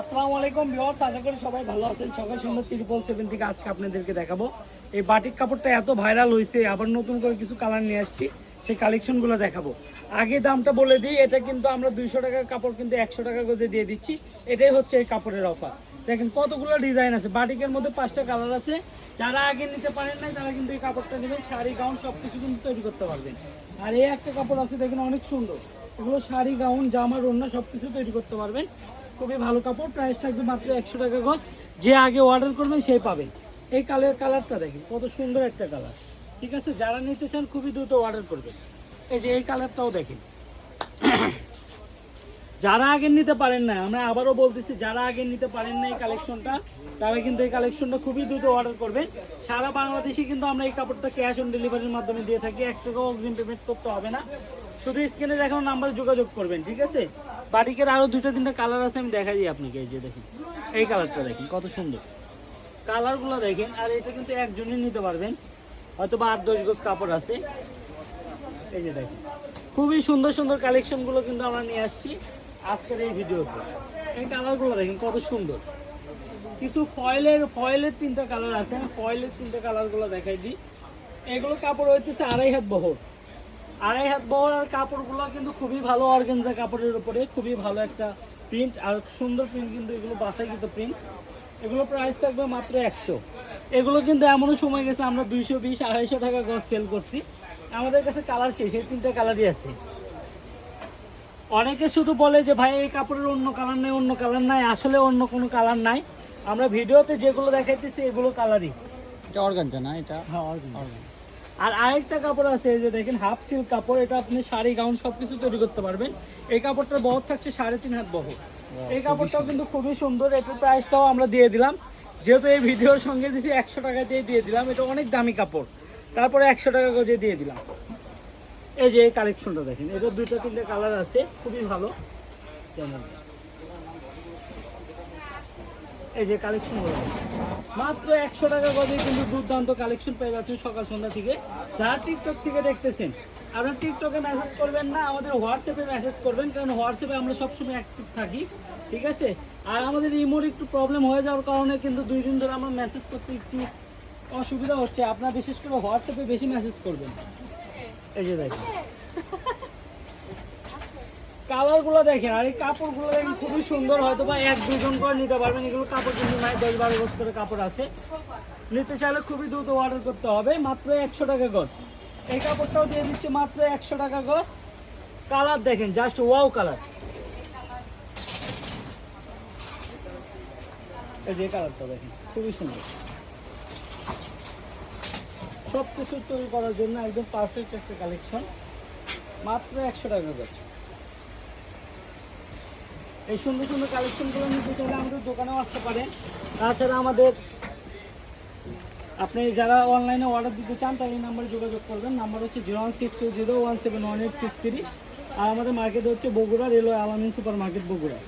আসসালামু আলাইকুম ভিউয়ার্স, আশা করি সবাই ভালো আছেন। সকাল সন্ধ্যা ত্রিপল সেভেন থেকে আজকে আপনাদেরকে দেখাবো। এই বাটিক কাপড়টা এত ভাইরাল হয়েছে আবার নতুন করে কিছু কালার নিয়ে আসছি, সেই কালেকশনগুলো দেখাবো। আগে দামটা বলে দিই, এটা কিন্তু আমরা দুইশো টাকার কাপড় কিন্তু একশো টাকা গজে দিয়ে দিচ্ছি। এটাই হচ্ছে এই কাপড়ের অফার। দেখেন কতগুলো ডিজাইন আছে, বাটিকের মধ্যে পাঁচটা কালার আছে। যারা আগে নিতে পারেন নাই, তারা কিন্তু এই কাপড়টা নেবেন। শাড়ি, গাউন সব কিছু কিন্তু তৈরি করতে পারবেন। আর এই একটা কাপড় আছে, দেখেন অনেক সুন্দর। এগুলো শাড়ি, গাউন, জামা রন্না সব কিছু তৈরি করতে পারবেন। খুবই ভালো কাপড় প্রাইস থাকবে মাত্র একশো টাকা গজ। যে আগে অর্ডার করবেন সেই পাবেন এই কালার কালারটা দেখেন, কত সুন্দর একটা কালার ঠিক আছে? যারা নিতে চান খুবই দ্রুত অর্ডার করবেন। এই যে এই কালারটাও দেখেন। যারা আগে নিতে পারেন না, আমরা আবারও বলতেছি, যারা আগে নিতে পারেন না এই কালেকশনটা তারা কিন্তু এই কালেকশনটা খুবই দ্রুত অর্ডার করবেন। সারা বাংলাদেশে কিন্তু আমরা এই কাপড়টা ক্যাশ অন ডেলিভারির মাধ্যমে দিয়ে থাকি। এক টাকাও অগ্রিম পেমেন্ট করতে হবে না। শুধু স্ক্রিনে দেখানো নাম্বারে যোগাযোগ করবেন, ঠিক আছে? বাটিকের আরও দুটো তিনটা কালার আছে, আমি দেখাই দিই আপনাকে, এই যে দেখেন। এই কালারটা দেখেন, কত সুন্দর। কালারগুলো দেখেন, আর এটা কিন্তু একজনই নিতে পারবেন। হয়তো বা আট দশ গজ কাপড় আছে। এই যে দেখেন, খুবই সুন্দর সুন্দর কালেকশনগুলো কিন্তু আমরা নিয়ে আসছি আজকের এই ভিডিওতে। এই কালারগুলো দেখেন, কত সুন্দর। কিছু ফয়েলের ফয়েলের তিনটা কালার আছে ফয়েলের তিনটা কালারগুলো দেখাই দিই। এগুলো কাপড় হইতেছে আড়াই হাত বহর। আড়াই হাত বহর আর কাপড়গুলো কিন্তু খুবই ভালো অর্গেনজা কাপড়ের উপরে খুবই ভালো একটা প্রিন্ট আর সুন্দর প্রিন্ট কিন্তু এগুলো বাসাইকৃত প্রিন্ট এগুলো প্রাইস থাকবে মাত্র একশো। এগুলো কিন্তু এমনও সময় গেছে আমরা দুইশো বিশ আড়াইশো টাকা গজ সেল করছি। আমাদের কাছে কালার শেষ এই তিনটা কালারই আছে। অনেকে শুধু বলে যে ভাই এই কাপড়ের অন্য কালার নাই অন্য কালার নাই। আসলে অন্য কোনো কালার নাই। আমরা ভিডিওতে যেগুলো দেখাইতেছি এগুলো কালারই এটা অর্গানজা না এটা হ্যাঁ আর আরেকটা কাপড় আছে এই যে দেখেন হাফ সিল্ক কাপড় এটা আপনি শাড়ি গাউন সবকিছু তৈরি করতে পারবেন। এই কাপড়টার বহর থাকছে সাড়ে তিন হাত বহর। এই কাপড়টাও কিন্তু খুবই সুন্দর এটার প্রাইসটাও আমরা দিয়ে দিলাম। যেহেতু এই ভিডিওর সঙ্গে দিছি একশো টাকা দিয়ে দিয়ে দিলাম এটা অনেক দামি কাপড়। তারপরে একশো টাকা গজে দিয়ে দিলাম। এই যে এই কালেকশনটা দেখেন এটা দুইটা তিনটা কালার আছে খুবই ভালো। যেমন এই যে কালেকশনগুলো মাত্র একশো টাকা গজে কিন্তু দুর্দান্ত কালেকশন পেয়ে যাচ্ছেন সকাল সন্ধ্যা থেকে। যারা টিকটক থেকে দেখতেছেন, আপনারা টিকটকে মেসেজ করবেন না, আমাদের হোয়াটসঅ্যাপে মেসেজ করবেন, কারণ হোয়াটসঅ্যাপে আমরা সবসময় অ্যাক্টিভ থাকি, ঠিক আছে? আর আমাদের ইমোর একটু প্রবলেম হয়ে যাওয়ার কারণে কিন্তু দুই দিন ধরে আমরা মেসেজ করতে একটু অসুবিধা হচ্ছে। আপনারা বিশেষ করে হোয়াটসঅ্যাপে বেশি মেসেজ করবেন। এই যে দেখেন। কালারগুলো দেখেন, আর এই কাপড়গুলো দেখেন খুবই সুন্দর, হয়তো বা এক, দুজন করে নিতে পারবেন। এগুলো কাপড় কিন্তু নাই, দশ বারো গজ করে কাপড় আছে। নিতে চাইলে খুবই দ্রুত অর্ডার করতে হবে। মাত্র একশো টাকা গজ। এই কাপড়টাও দিয়ে দিচ্ছে মাত্র একশো টাকা গজ। কালার দেখেন জাস্ট ওয়াও কালার। এই যে কালারটা দেখেন, খুবই সুন্দর। সব কিছু তৈরি করার জন্য একদম পারফেক্ট একটা কালেকশন মাত্র একশো টাকা গজ। এই সুন্দর সুন্দর কালেকশনগুলো নিতে চাইলে আমাদের দোকানেও আসতে পারে তাছাড়া আমাদের আপনি যারা অনলাইনে অর্ডার দিতে চান তাহলে এই নাম্বারে যোগাযোগ করবেন। নাম্বার হচ্ছে zero one six two zero one seven one eight six three আর আমাদের মার্কেট হচ্ছে Bogura railway Alamin super market Bogura.